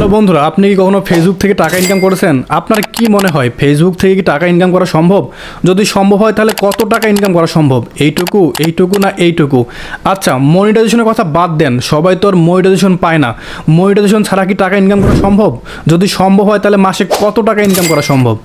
Hello বন্ধুরা, আপনি কি কখনো ফেসবুক থেকে টাকা ইনকাম করেছেন? আপনার কি মনে হয় ফেসবুক থেকে কি টাকা ইনকাম করা সম্ভব? যদি সম্ভব হয়, তাহলে কত টাকা ইনকাম করা সম্ভব? এইটুকু এইটুকু না এইটুকু? আচ্ছা মনিটাইজেশনের কথা বাদ দেন, সবাই তো আর মনিটাইজেশন পায় না। মনিটাইজেশন ছাড়া কি টাকা ইনকাম করা সম্ভব? যদি সম্ভব হয়, তাহলে মাসে কত টাকা ইনকাম করা সম্ভব?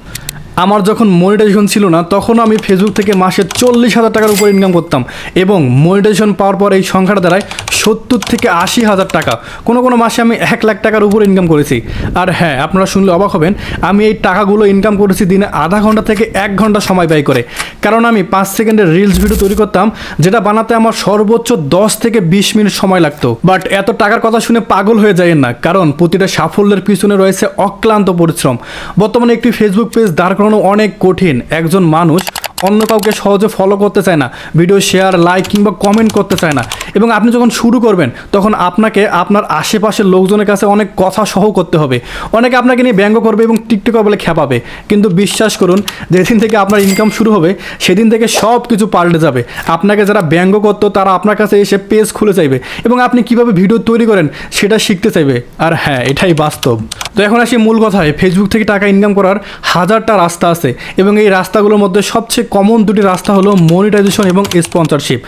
আমার যখন মনিটাইজেশন ছিল না তখনও আমি ফেসবুক থেকে মাসে চল্লিশ হাজার টাকার উপর ইনকাম করতাম এবং মনিটাইজেশন পাওয়ার পর এই সংখ্যাটা দাঁড়ায় সত্তর থেকে আশি হাজার টাকা। কোনো কোনো মাসে আমি এক লাখ টাকার উপর ইনকাম করেছি। আর হ্যাঁ আপনারা শুনলে অবাক হবেন, আমি এই টাকাগুলো ইনকাম করেছি দিনে আধা ঘণ্টা থেকে এক ঘণ্টা সময় ব্যয় করে। কারণ আমি পাঁচ সেকেন্ডের রিলস ভিডিও তৈরি করতাম, যেটা বানাতে আমার সর্বোচ্চ দশ থেকে বিশ মিনিট সময় লাগতো। বাট এত টাকার কথা শুনে পাগল হয়ে যায় না, কারণ প্রতিটা সাফল্যের পিছনে রয়েছে অক্লান্ত পরিশ্রম। বর্তমানে একটি ফেসবুক পেজ দাঁড় করানো অনেক কঠিন। একজন মানুষ অন্য কাউকে সহজে ফলো করতে চায় না ভিডিও শেয়ার লাইক কিংবা কমেন্ট করতে চায় না। এবং আপনি যখন শুরু করবেন, তখন আপনাকে আপনার আশেপাশের লোকজনের কাছে অনেক কথা সহ করতে হবে। অনেকে আপনাকে নিয়ে ব্যঙ্গ করবে এবং টিকটকার বলে খেপাবে। কিন্তু বিশ্বাস করুন, যেদিন থেকে আপনার ইনকাম শুরু হবে, সেদিন থেকে সব কিছু পাল্টে যাবে। আপনাকে যারা ব্যঙ্গ করতো, তারা আপনার কাছে এসে পেজ খুলে চাইবে। এবং আপনি কীভাবে ভিডিও তৈরি করেন, সেটা শিখতে চাইবে। আর হ্যাঁ এটাই বাস্তব। তো এখন আসি মূল কথায় ফেসবুক থেকে টাকা ইনকাম করার হাজারটা রাস্তা আছে। এবং এই রাস্তাগুলোর মধ্যে সবচেয়ে কমন দুটি রাস্তা হলো মনিটাইজেশন এবং স্পন্সরশিপ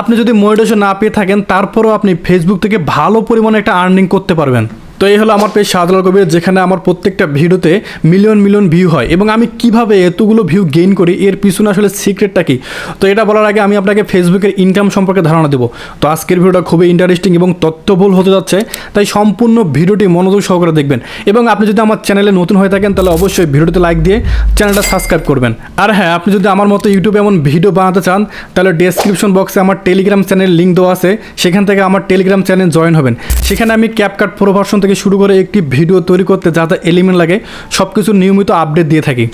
আপনি যদি মনিটাইজেশন না পেয়ে থাকেন, তারপরেও আপনি ফেসবুক থেকে ভালো পরিমাণে একটা আর্নিং করতে পারবেন। তো এই হলো আমার পেজ শাহজালাল কবির, যেখানে আমার প্রত্যেকটা ভিডিওতে মিলিয়ন মিলিয়ন ভিউ হয় এবং আমি কীভাবে এতগুলো ভিউ গেইন করি, এর পিছনে আসলে সিক্রেটটা কি? তো এটা বলার আগে আমি আপনাকে ফেসবুকের ইনকাম সম্পর্কে ধারণা দেবো। তো আজকের ভিডিওটা খুবই ইন্টারেস্টিং এবং তথ্যবহুল হতে যাচ্ছে, তাই সম্পূর্ণ ভিডিওটি মনোযোগ সহকারে দেখবেন। এবং আপনি যদি আমার চ্যানেলে নতুন হয়ে থাকেন, তাহলে অবশ্যই ভিডিওতে লাইক দিয়ে চ্যানেলটা সাবস্ক্রাইব করবেন। আর হ্যাঁ আপনি যদি আমার মতো ইউটিউবে এমন ভিডিও বানাতে চান, তাহলে ডেসক্রিপশন বক্সে আমার টেলিগ্রাম চ্যানেল লিঙ্ক দেওয়া আছে, সেখান থেকে আমার টেলিগ্রাম চ্যানেল জয়েন হবেন। সেখানে আমি ক্যাপকাট প্রো ভার্সন থেকে শুরু করে একটি ভিডিও তৈরি করতে যা যা এলিমেন্ট লাগে সব কিছু নিয়মিত আপডেট দিয়ে থাকি।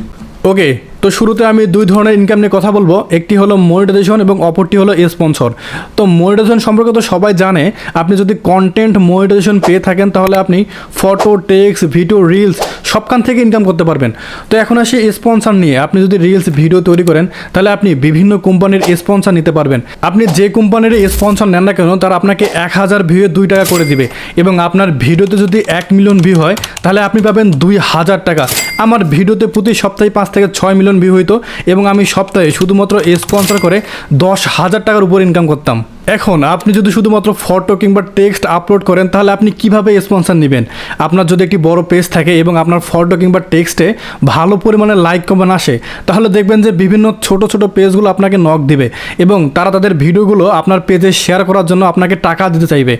ওকে তো শুরুতে আমি দুই ধরনের ইনকাম নিয়ে কথা বলব। একটি হলো মনিটাইজেশন এবং অপরটি হলো স্পন্সর তো মনিটাইজেশন সম্পর্কে তো সবাই জানে, আপনি যদি কন্টেন্ট মনিটাইজেশন পেয়ে থাকেন তাহলে আপনি ফটো টেক্সট ভিডিও রিলস সবখান থেকে ইনকাম করতে পারবেন। তো এখন আসি স্পন্সর নিয়ে। আপনি যদি রিলস ভিডিও তৈরি করেন, তাহলে আপনি বিভিন্ন কোম্পানির স্পন্সর নিতে পারবেন। আপনি যে কোম্পানির স্পন্সর নেন না কেন, তারা আপনাকে এক হাজার ভিউয়ে দুই টাকা করে দিবে এবং আপনার ভিডিওতে যদি এক মিলিয়ন ভিউ হয়, তাহলে আপনি পাবেন দুই হাজার টাকা। আমার ভিডিওতে প্রতি সপ্তাহে পাঁচ থেকে ছয় মিলিয়ন ভিউ হইতো এবং আমি সপ্তাহে শুধুমাত্র স্পন্সর করে দশ হাজার টাকার উপর ইনকাম করতাম। এখন আপনি যদি শুধুমাত্র ফটো কিংবা টেক্সট আপলোড করেন, তাহলে আপনি কীভাবে স্পন্সর নেবেন? আপনার যদি একটি বড় পেজ থাকে এবং আপনার ফটো কিংবা টেক্সটে ভালো পরিমাণে লাইক কমেন্ট আসে, তাহলে দেখবেন যে বিভিন্ন ছোট ছোট পেজগুলো আপনাকে নক দিবে এবং তারা তাদের ভিডিওগুলো আপনার পেজে শেয়ার করার জন্য আপনাকে টাকা দিতে চাইবে।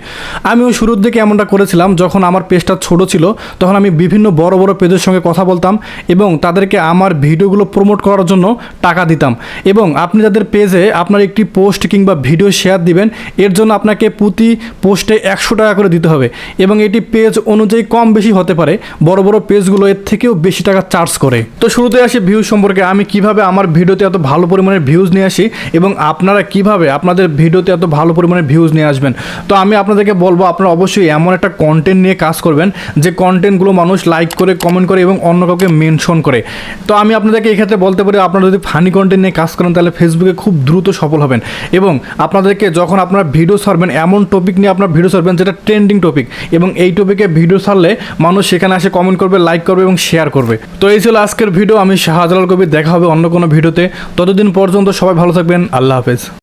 আমিও শুরুর দিকে এমনটা করেছিলাম, যখন আমার পেজটা ছোট ছিল, তখন আমি বিভিন্ন বড় বড় পেজের সঙ্গে কথা বলতাম এবং তাদেরকে আমার ভিডিওগুলো প্রমোট করার জন্য টাকা দিতাম। এবং আপনি তাদের পেজে আপনার একটি পোস্ট কিংবা ভিডিও শেয়ার দিবেন এর জন্য আপনাকে প্রতি পোস্টে একশো টাকা করে দিতে হবে এবং এটি পেজ অনুযায়ী কম বেশি হতে পারে। বড় বড় পেজগুলো এর থেকেও বেশি টাকা চার্জ করে। তো শুরুতে আসি ভিউজ সম্পর্কে। আমি কীভাবে আমার ভিডিওতে এত ভালো পরিমাণের ভিউজ নিয়ে আসি এবং আপনারা কীভাবে আপনাদের ভিডিওতে এত ভালো পরিমাণের ভিউজ নিয়ে আসবেন? তো আমি আপনাদেরকে বলব, আপনারা অবশ্যই এমন একটা কন্টেন্ট নিয়ে কাজ করবেন যে কন্টেন্টগুলো মানুষ লাইক করে কমেন্ট করে এবং অন্য কাউকে মেনশন করে। তো আমি আপনাদেরকে এক্ষেত্রে বলতে পারি, আপনারা যদি ফানি কন্টেন্ট নিয়ে কাজ করেন, তাহলে ফেসবুকে খুব দ্রুত সফল হবেন এবং আপনাদেরকে যখন আপনারা ভিডিও সারবেন এমন টপিক নিয়ে আপনার ভিডিও সারবেন যেটা ট্রেন্ডিং টপিক এবং এই টপিকে ভিডিও সারলে মানুষ সেখানে আসে কমেন্ট করবে লাইক করবে এবং শেয়ার করবে। তো এই ছিল আজকের ভিডিও আমি শাহজালাল কবি দেখা হবে অন্য কোনো ভিডিওতে ততদিন পর্যন্ত সবাই ভালো থাকবেন, আল্লাহ হাফেজ।